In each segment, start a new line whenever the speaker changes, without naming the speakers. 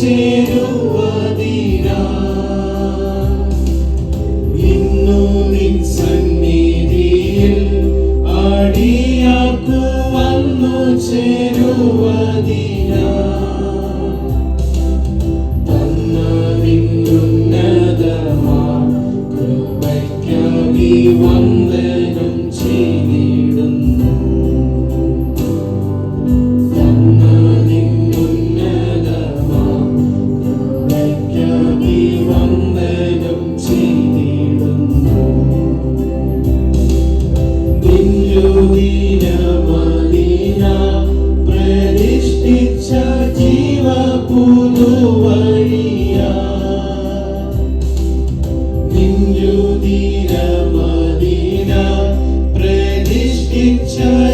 ചേരുവതിരാ. ഇന്നു നിൻ സന്നിധിയിൽ ആടിയാക്കു വന്നു ചേരുവതിരാ. തന്ന നിന്നുന്നതമാ കൃപയ്ക്കായി വന്നു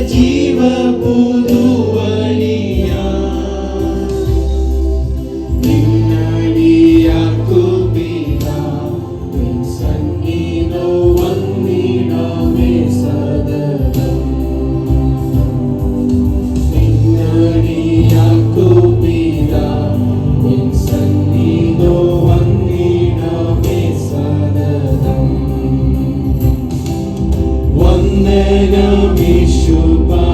Діва буде. chupa.